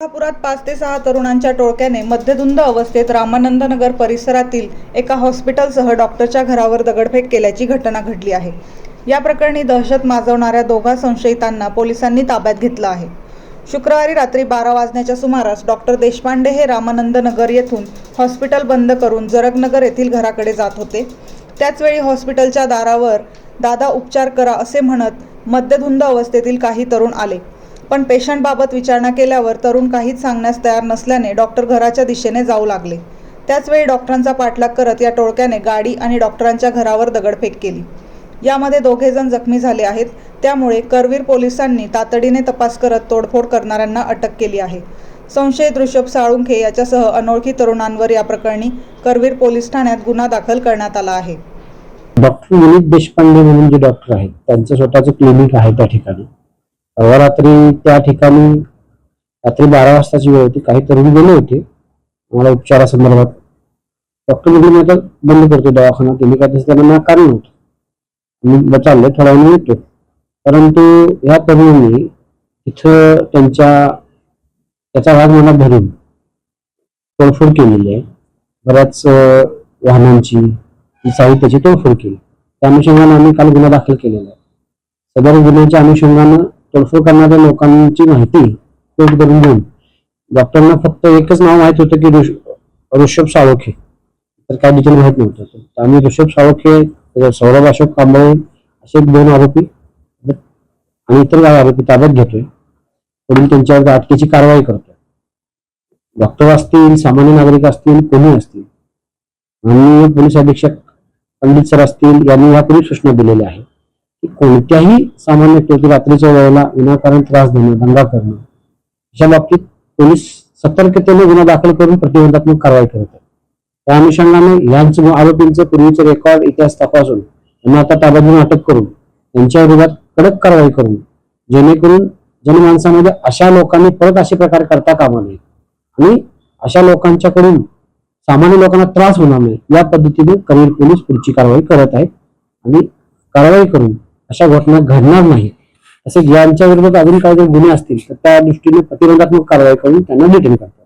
कोल्हापुरात पाच ते सहा तरुणांच्या टोळक्याने मध्यधुंद अवस्थेत रामानंदनगर परिसरातील एका हॉस्पिटलसह डॉक्टरच्या घरावर दगडफेक केल्याची घटना घडली आहे. या प्रकरणी दहशत माजवणाऱ्या दोघा संशयितांना पोलिसांनी ताब्यात घेतलं आहे. शुक्रवारी रात्री बारा वाजण्याच्या सुमारास डॉक्टर देशपांडे हे रामानंदनगर येथून हॉस्पिटल बंद करून जरगनगर येथील घराकडे जात होते. त्याचवेळी हॉस्पिटलच्या दारावर दादा उपचार करा असे म्हणत मध्यधुंद अवस्थेतील काही तरुण आले. पण पेशंटबाबत विचारणा केल्यावर तरुण काहीच सांगण्यास तयार नसल्याने डॉक्टर घराच्या दिशेने जाऊ लागले. त्याचवेळी डॉक्टरांचा पाठलाग करत या टोळक्याने गाडी आणि डॉक्टरांच्या घरावर दगडफेक केली. यामध्ये दोघेजण जखमी झाले आहेत. त्यामुळे करवीर पोलिसांनी तातडीने तपास करत तोडफोड करणाऱ्यांना अटक केली आहे. संशयित ऋषभ साळुंखे याच्यासह अनोळखी तरुणांवर या प्रकरणी करवीर पोलीस ठाण्यात गुन्हा दाखल करण्यात आला आहे. डॉक्टर विनीत देशपांडे म्हणून जे डॉक्टर आहेत त्यांचं स्वतःचं क्लिनिक आहे त्या ठिकाणी. रात्री त्या ठिकाणी रात्री बारा वाजताची वेळ होती. काही तरुण गेले होते. मला उपचारासंदर्भात डॉक्टर म्हणजे मी आता बंद करतो दवाखाना. तुम्ही काय तसं त्यांना नाकार नव्हतं मी चाललोय थोडा वेळ येतो. परंतु ह्या तरुणांनी तिथं त्यांच्या त्याचा भाग मला धरून तोडफोड केलेली आहे. बऱ्याच वाहनांची साहित्याची तोडफोड केली. त्या अनुषंगाने आम्ही काल गुन्हा दाखल केलेला आहे. सदर गुन्ह्याच्या अनुषंगानं तडफोड करणाऱ्या लोकांची माहिती पेट करून घेऊन. डॉक्टरांना फक्त एकच नाव माहीत होतं की ऋषभ साळोखे. तर काय डिटेल माहीत नव्हतं. तर आम्ही ऋषभ साळोखे सौरभ अशोक कांबळे असे दोन आरोपी आणि इतर काही आरोपी ताब्यात घेतोय. पुढील त्यांच्यावर अटकेची कारवाई करतोय. डॉक्टर असतील सामान्य नागरिक असतील कोणी असतील. माननीय पोलीस अधीक्षक पंडित सर असतील यांनी यापूर्वी सूचना दिलेल्या आहे. की कोणत्याही सामान्य व्यक्ती रात्रीच्या वेळेला विनाकारण त्रास देणं दंगा करणं अशा बाबतीत पोलीस सतर्कतेने गुन्हा दाखल करून प्रतिबंधात्मक कारवाई करत आहेत. त्या अनुषंगाने याच आरोपींचं पूर्वीचं रेकॉर्ड इतिहास तपासून त्यांना आता ताब्यातून अटक करून त्यांच्या विरोधात कडक कारवाई करून जेणेकरून जनमानसामध्ये अशा लोकांनी परत असे प्रकार करता कामा नये. आणि अशा लोकांच्याकडून सामान्य लोकांना त्रास होणार नाही या पद्धतीने करीर पोलीस पुढची कारवाई करत आहेत. आणि कारवाई करून अशा घटना घडणार नाही. तसेच यांच्या विरोधात अजून काही जर गुन्हे असतील तर त्या दृष्टीने प्रतिबंधात्मक कारवाई करून त्यांना डिटेन करतात